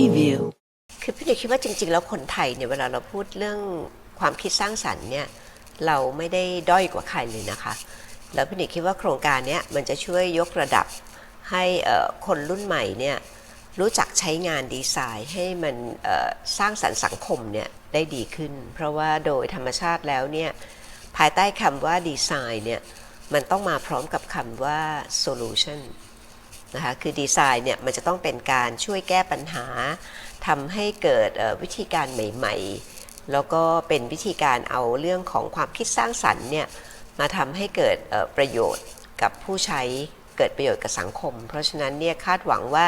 Preview คือพี่หนุ่ยคิดว่าจริง ๆ แล้วคนไทยเนี่ยเวลาเราพูดเรื่องความคิดสร้างสรรค์เนี่ยเราไม่ได้ด้อยกว่าใครเลยนะคะ แล้วพี่หนุ่ยคิดว่าโครงการเนี้ยมันจะช่วยยกระดับให้คนรุ่นใหม่เนี่ยรู้จักใช้งานดีไซน์ให้มันสร้างสรรค์สังคมเนี่ยได้ดีขึ้น เพราะว่าโดยธรรมชาติแล้วเนี่ยภายใต้คำว่าดีไซน์เนี่ยมันต้องมาพร้อมกับคำว่า solution นะคะคือดีไซน์เนี่ยมันจะต้องเป็นการช่วยแก้ปัญหาทำให้เกิดวิธีการใหม่ ๆ แล้วก็เป็นวิธีการเอาเรื่องของความคิดสร้างสรรค์เนี่ยมาทำให้เกิดประโยชน์กับผู้ใช้เกิดประโยชน์กับสังคม เพราะฉะนั้นเนี่ยคาดหวังว่า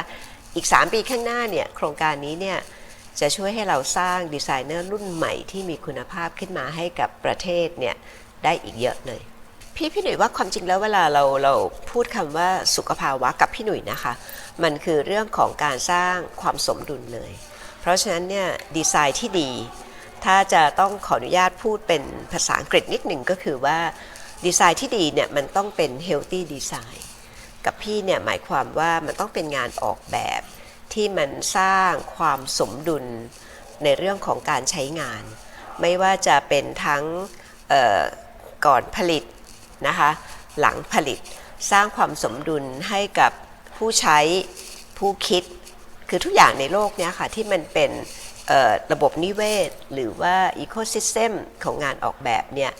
อีก 3 ปีข้างหน้าเนี่ยโครงการนี้เนี่ยจะช่วยให้เราสร้างดีไซเนอร์รุ่นใหม่ที่มีคุณภาพขึ้นมาให้กับประเทศเนี่ยได้อีกเยอะเลย พี่พี่หนุ่ยว่าความจริงแล้วเวลาเราเราพูดคำว่าสุขภาวะกับพี่หนุ่ยนะคะ มันคือเรื่องของการสร้างความสมดุลเลย เพราะฉะนั้นเนี่ยดีไซน์ที่ดี ถ้าจะต้องขออนุญาตพูดเป็นภาษาอังกฤษนิดหนึ่งก็คือว่าดีไซน์ที่ดีเนี่ยมันต้องเป็น healthy design กับพี่เนี่ยหมายความว่ามันต้องเป็นงานออกแบบที่มันสร้างความสมดุลในเรื่องของการใช้งาน ไม่ว่าจะเป็นทั้งก่อนผลิต นะคะหลังผลิตสร้างความสมดุลให้กับผู้ใช้ผู้คิด คือทุกอย่างในโลกเนี้ยค่ะที่มันเป็นระบบนิเวศ หรือว่าอีโคซิสเต็มของงานออกแบบเนี่ย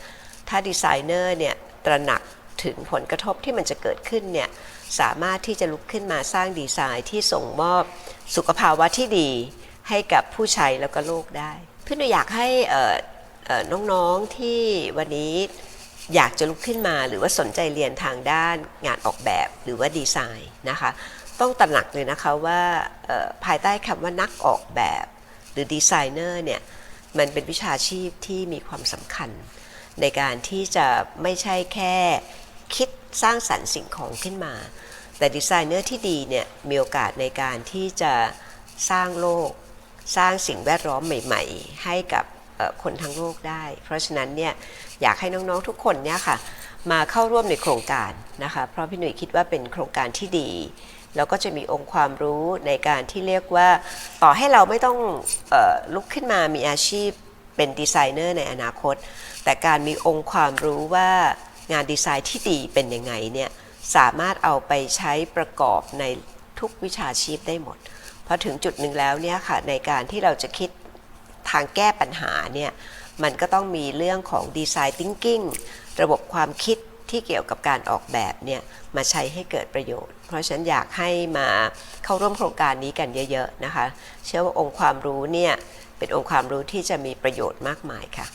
ถ้าดีไซเนอร์เนี่ยตระหนักถึงผลกระทบที่มันจะเกิดขึ้นเนี่ยสามารถที่จะลุกขึ้นมาสร้างดีไซน์ที่ส่งมอบสุขภาวะที่ดีให้กับผู้ใช้แล้วก็โลกได้ เพี่หนูอยากให้น้องๆที่วันนี้ อยากจะลุกขึ้นมาหรือว่าสนใจเรียนทางด้านงานออกแบบหรือว่าดีไซน์นะคะ ต้องตระหนักเลยนะคะว่าภายใต้คำว่านักออกแบบ หรือดีไซเนอร์เนี่ยมันเป็นวิชาชีพที่มีความสำคัญ ในการที่จะไม่ใช่แค่คิดสร้างสรรค์สิ่งของขึ้นมา แต่ดีไซเนอร์ที่ดีเนี่ยมีโอกาสในการที่จะสร้างโลก สร้างสิ่งแวดล้อมใหม่ ๆ ให้กับ คนทั้งโลกได้ เพราะฉะนั้นเนี่ยอยากให้น้องๆทุกคนเนี่ยค่ะมาเข้าร่วมในโครงการนะคะเพราะพี่หนุ่ยคิดว่าเป็นโครงการที่ดี แล้วก็จะมีองค์ความรู้ในการที่เรียกว่า ต่อให้เราไม่ต้องออลุกขึ้นมามีอาชีพเป็นดีไซเนอร์ในอนาคต แต่การมีองค์ความรู้ว่างานดีไซน์ที่ดีเป็นยังไงเนี่ยสามารถเอาไปใช้ประกอบในทุกวิชาชีพได้หมดพอถึงจุดหนึ่งแล้วเนี่ยค่ะในการที่เราจะคิด ทางแก้ปัญหาเนี่ยมันก็ต้องมีเรื่องของดีไซน์ทิงกิ้งระบบความคิดที่เกี่ยวกับการออกแบบเนี่ยมาใช้ให้เกิดประโยชน์ เพราะฉะนั้นอยากให้มาเข้าร่วมโครงการนี้กันเยอะ ๆ นะคะ เชื่อว่าองค์ความรู้เนี่ยเป็นองค์ความรู้ที่จะมีประโยชน์มากมายค่ะ